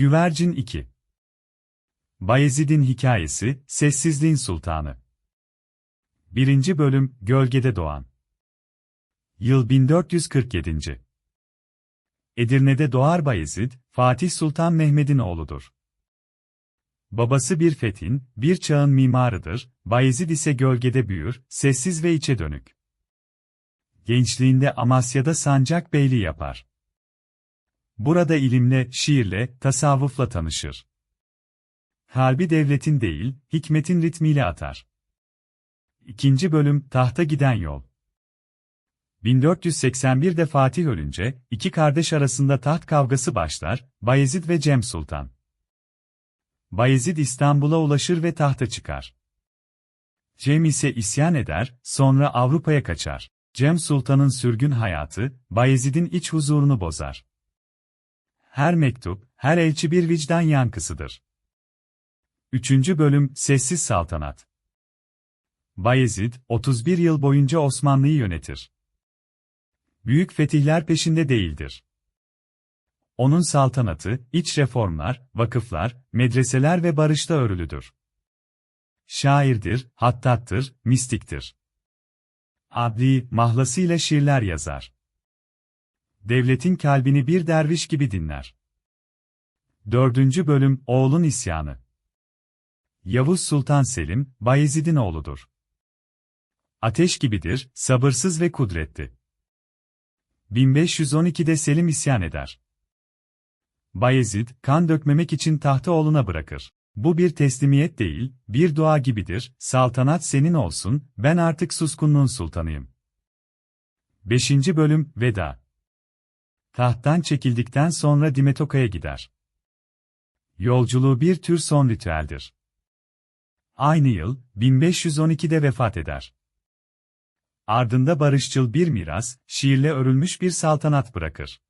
Güvercin 2 Bayezid'in Hikayesi, Sessizliğin Sultanı 1. Bölüm, Gölgede Doğan Yıl 1447. Edirne'de doğar Bayezid, Fatih Sultan Mehmed'in oğludur. Babası bir fethin, bir çağın mimarıdır, Bayezid ise gölgede büyür, sessiz ve içe dönük. Gençliğinde Amasya'da sancak beyliği yapar. Burada ilimle, şiirle, tasavvufla tanışır. Harbi devletin değil, hikmetin ritmiyle atar. İkinci bölüm, tahta giden yol. 1481'de Fatih ölünce, iki kardeş arasında taht kavgası başlar, Bayezid ve Cem Sultan. Bayezid İstanbul'a ulaşır ve tahta çıkar. Cem ise isyan eder, sonra Avrupa'ya kaçar. Cem Sultan'ın sürgün hayatı, Bayezid'in iç huzurunu bozar. Her mektup, her elçi bir vicdan yankısıdır. Üçüncü bölüm, Sessiz Saltanat Bayezid, 31 yıl boyunca Osmanlı'yı yönetir. Büyük fetihler peşinde değildir. Onun saltanatı, iç reformlar, vakıflar, medreseler ve barışta örülüdür. Şairdir, hattattır, mistiktir. Adli, mahlasıyla şiirler yazar. Devletin kalbini bir derviş gibi dinler. Dördüncü bölüm, Oğlun İsyanı Yavuz Sultan Selim, Bayezid'in oğludur. Ateş gibidir, sabırsız ve kudretli. 1512'de Selim isyan eder. Bayezid, kan dökmemek için tahtı oğluna bırakır. Bu bir teslimiyet değil, bir dua gibidir, saltanat senin olsun, ben artık suskunluğun sultanıyım. 5. Bölüm, Veda Tahttan çekildikten sonra Dimetoka'ya gider. Yolculuğu bir tür son ritüeldir. Aynı yıl, 1512'de vefat eder. Ardında barışçıl bir miras, şiirle örülmüş bir saltanat bırakır.